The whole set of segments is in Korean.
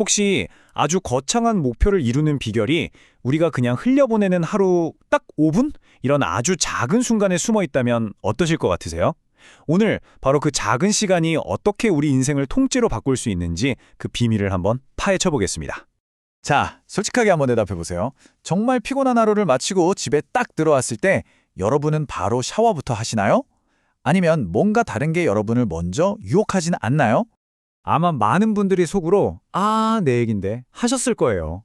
혹시 아주 거창한 목표를 이루는 비결이 우리가 그냥 흘려보내는 하루 딱 5분? 이런 아주 작은 순간에 숨어 있다면 어떠실 것 같으세요? 오늘 바로 그 작은 시간이 어떻게 우리 인생을 통째로 바꿀 수 있는지 그 비밀을 한번 파헤쳐 보겠습니다. 자, 솔직하게 한번 대답해 보세요. 정말 피곤한 하루를 마치고 집에 딱 들어왔을 때 여러분은 바로 샤워부터 하시나요? 아니면 뭔가 다른 게 여러분을 먼저 유혹하진 않나요? 아마 많은 분들이 속으로 아, 내 얘긴데 하셨을 거예요.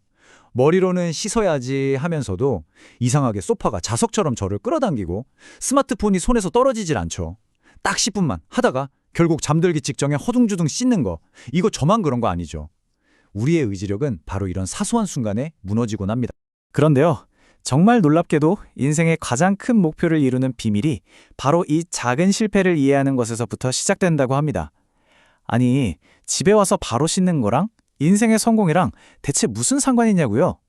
머리로는 씻어야지 하면서도 이상하게 소파가 자석처럼 저를 끌어당기고 스마트폰이 손에서 떨어지질 않죠. 딱 10분만 하다가 결국 잠들기 직전에 허둥지둥 씻는 거. 이거 저만 그런 거 아니죠. 우리의 의지력은 바로 이런 사소한 순간에 무너지곤 합니다. 그런데요. 정말 놀랍게도 인생의 가장 큰 목표를 이루는 비밀이 바로 이 작은 실패를 이해하는 것에서부터 시작된다고 합니다. 아니, 집에 와서 바로 씻는 거랑 인생의 성공이랑 대체 무슨 상관이냐고요?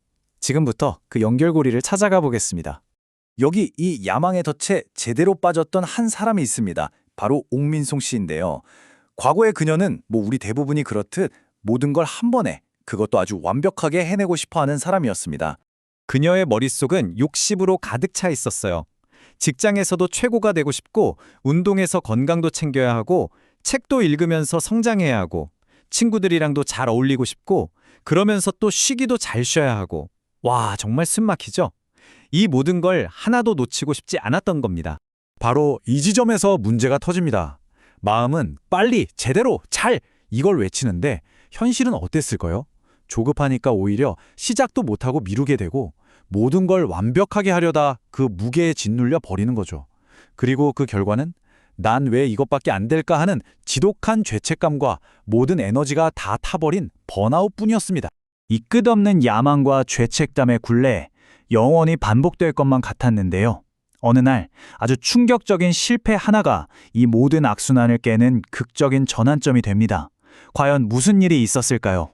지금부터 그 연결고리를 찾아가 보겠습니다. 여기 이 야망의 덫에 제대로 빠졌던 한 사람이 있습니다. 바로 옥민송 씨인데요. 과거의 그녀는 뭐 우리 대부분이 그렇듯 모든 걸 한 번에 그것도 아주 완벽하게 해내고 싶어 하는 사람이었습니다. 그녀의 머릿속은 욕심으로 가득 차 있었어요. 직장에서도 최고가 되고 싶고, 운동에서 건강도 챙겨야 하고, 책도 읽으면서 성장해야 하고, 친구들이랑도 잘 어울리고 싶고, 그러면서 또 쉬기도 잘 쉬어야 하고. 와, 정말 숨막히죠? 이 모든 걸 하나도 놓치고 싶지 않았던 겁니다. 바로 이 지점에서 문제가 터집니다. 마음은 빨리, 제대로, 잘 이걸 외치는데 현실은 어땠을까요? 조급하니까 오히려 시작도 못하고 미루게 되고 모든 걸 완벽하게 하려다 그 무게에 짓눌려 버리는 거죠. 그리고 그 결과는 난 왜 이것밖에 안 될까 하는 지독한 죄책감과 모든 에너지가 다 타버린 번아웃뿐이었습니다. 이 끝없는 야망과 죄책감의 굴레, 영원히 반복될 것만 같았는데요. 어느 날 아주 충격적인 실패 하나가 이 모든 악순환을 깨는 극적인 전환점이 됩니다. 과연 무슨 일이 있었을까요?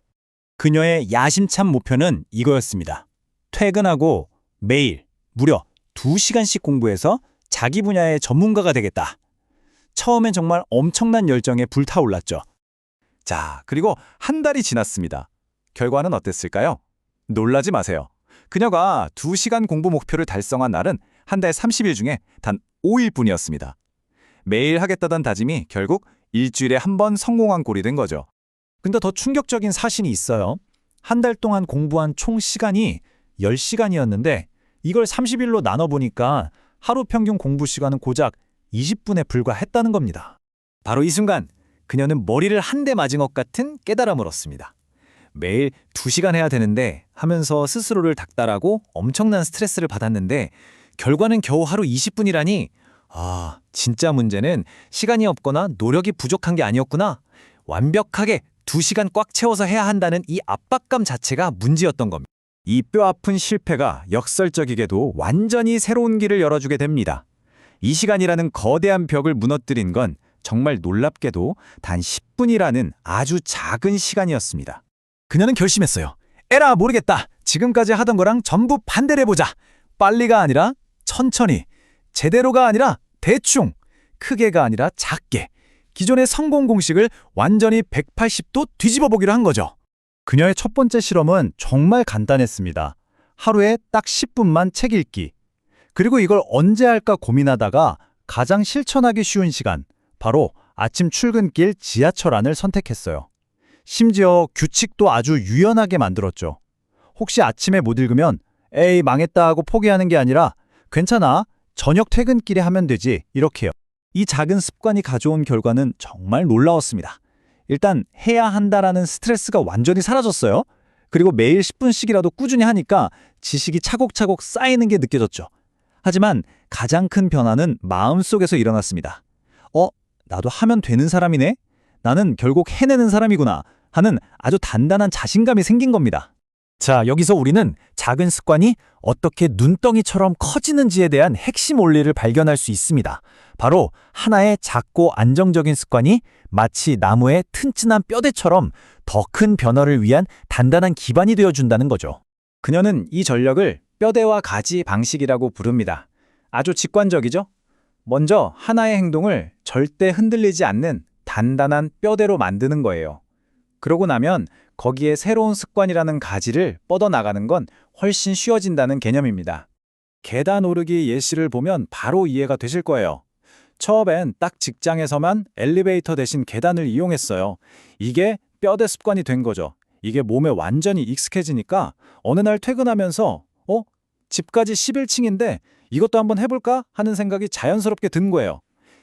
그녀의 야심찬 목표는 이거였습니다. 퇴근하고 매일 무려 2시간씩 공부해서 자기 분야의 전문가가 되겠다. 처음엔 정말 엄청난 열정에 불타올랐죠. 자, 그리고 한 달이 지났습니다. 결과는 어땠을까요? 놀라지 마세요. 그녀가 2시간 공부 목표를 달성한 날은 한 달 30일 중에 단 5일 뿐이었습니다. 매일 하겠다던 다짐이 결국 일주일에 한 번 성공한 꼴이 된 거죠. 근데 더 충격적인 사실이 있어요. 한 달 동안 공부한 총 시간이 10시간이었는데 이걸 30일로 나눠보니까 하루 평균 공부 시간은 고작 20분에 불과했다는 겁니다. 바로 이 순간 그녀는 머리를 한 대 맞은 것 같은 깨달음을 얻습니다. 매일 2시간 해야 되는데 하면서 스스로를 닥달하고 엄청난 스트레스를 받았는데 결과는 겨우 하루 20분이라니 아, 진짜 문제는 시간이 없거나 노력이 부족한 게 아니었구나. 완벽하게 2시간 꽉 채워서 해야 한다는 이 압박감 자체가 문제였던 겁니다. 이 뼈아픈 실패가 역설적이게도 완전히 새로운 길을 열어주게 됩니다. 이 시간이라는 거대한 벽을 무너뜨린 건 정말 놀랍게도 단 10분이라는 아주 작은 시간이었습니다. 그녀는 결심했어요. 에라 모르겠다. 지금까지 하던 거랑 전부 반대를 해보자. 빨리가 아니라 천천히. 제대로가 아니라 대충. 크게가 아니라 작게. 기존의 성공 공식을 완전히 180도 뒤집어 보기로 한 거죠. 그녀의 첫 번째 실험은 정말 간단했습니다. 하루에 딱 10분만 책 읽기. 그리고 이걸 언제 할까 고민하다가 가장 실천하기 쉬운 시간, 바로 아침 출근길 지하철 안을 선택했어요. 심지어 규칙도 아주 유연하게 만들었죠. 혹시 아침에 못 읽으면 에이 망했다 하고 포기하는 게 아니라 괜찮아 저녁 퇴근길에 하면 되지 이렇게요. 이 작은 습관이 가져온 결과는 정말 놀라웠습니다. 일단 해야 한다라는 스트레스가 완전히 사라졌어요. 그리고 매일 10분씩이라도 꾸준히 하니까 지식이 차곡차곡 쌓이는 게 느껴졌죠. 하지만 가장 큰 변화는 마음속에서 일어났습니다. 어, 나도 하면 되는 사람이네? 나는 결국 해내는 사람이구나 하는 아주 단단한 자신감이 생긴 겁니다. 자, 여기서 우리는 작은 습관이 어떻게 눈덩이처럼 커지는지에 대한 핵심 원리를 발견할 수 있습니다. 바로 하나의 작고 안정적인 습관이 마치 나무의 튼튼한 뼈대처럼 더 큰 변화를 위한 단단한 기반이 되어준다는 거죠. 그녀는 이 전력을 뼈대와 가지 방식이라고 부릅니다. 아주 직관적이죠? 먼저 하나의 행동을 절대 흔들리지 않는 단단한 뼈대로 만드는 거예요. 그러고 나면 거기에 새로운 습관이라는 가지를 뻗어나가는 건 훨씬 쉬워진다는 개념입니다. 계단 오르기 예시를 보면 바로 이해가 되실 거예요. 처음엔 딱 직장에서만 엘리베이터 대신 계단을 이용했어요. 이게 뼈대 습관이 된 거죠. 이게 몸에 완전히 익숙해지니까 어느 날 퇴근하면서 어? 집까지 11층인데 이것도 한번 해볼까? 하는 생각이 자연스럽게 든 거예요.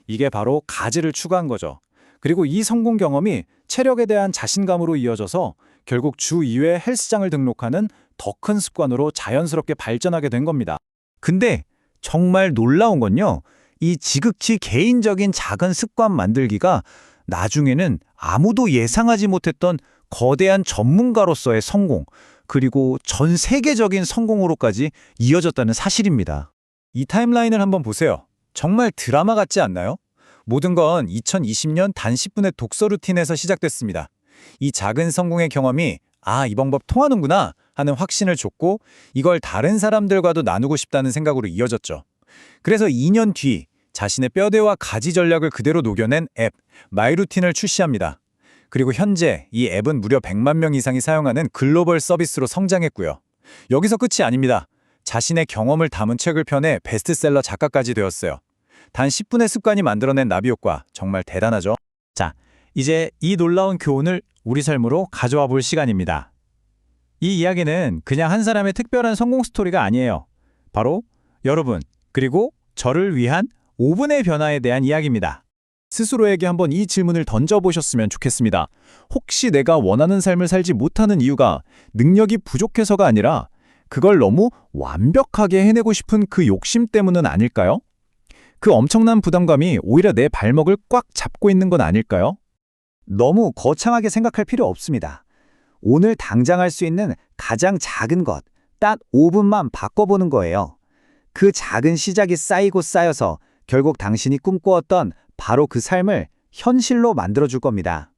이게 바로 가지를 추가한 거죠. 그리고 이 성공 경험이 체력에 대한 자신감으로 이어져서 결국 주 2회 헬스장을 등록하는 더 큰 습관으로 자연스럽게 발전하게 된 겁니다. 근데 정말 놀라운 건요. 이 지극히 개인적인 작은 습관 만들기가 나중에는 아무도 예상하지 못했던 거대한 전문가로서의 성공, 그리고 전 세계적인 성공으로까지 이어졌다는 사실입니다. 이 타임라인을 한번 보세요. 정말 드라마 같지 않나요? 모든 건 2020년 단 10분의 독서 루틴에서 시작됐습니다. 이 작은 성공의 경험이 아, 이 방법 통하는구나 하는 확신을 줬고 이걸 다른 사람들과도 나누고 싶다는 생각으로 이어졌죠. 그래서 2년 뒤 자신의 뼈대와 가지 전략을 그대로 녹여낸 앱 마이루틴을 출시합니다. 그리고 현재 이 앱은 무려 100만 명 이상이 사용하는 글로벌 서비스로 성장했고요. 여기서 끝이 아닙니다. 자신의 경험을 담은 책을 펴내 베스트셀러 작가까지 되었어요. 단 10분의 습관이 만들어낸 나비 효과 정말 대단하죠. 자, 이제 이 놀라운 교훈을 우리 삶으로 가져와 볼 시간입니다. 이 이야기는 그냥 한 사람의 특별한 성공 스토리가 아니에요. 바로 여러분, 그리고 저를 위한 5분의 변화에 대한 이야기입니다. 스스로에게 한번 이 질문을 던져보셨으면 좋겠습니다. 혹시 내가 원하는 삶을 살지 못하는 이유가 능력이 부족해서가 아니라 그걸 너무 완벽하게 해내고 싶은 그 욕심 때문은 아닐까요? 그 엄청난 부담감이 오히려 내 발목을 꽉 잡고 있는 건 아닐까요? 너무 거창하게 생각할 필요 없습니다. 오늘 당장 할 수 있는 가장 작은 것, 딱 5분만 바꿔보는 거예요. 그 작은 시작이 쌓이고 쌓여서 결국 당신이 꿈꾸었던 바로 그 삶을 현실로 만들어줄 겁니다.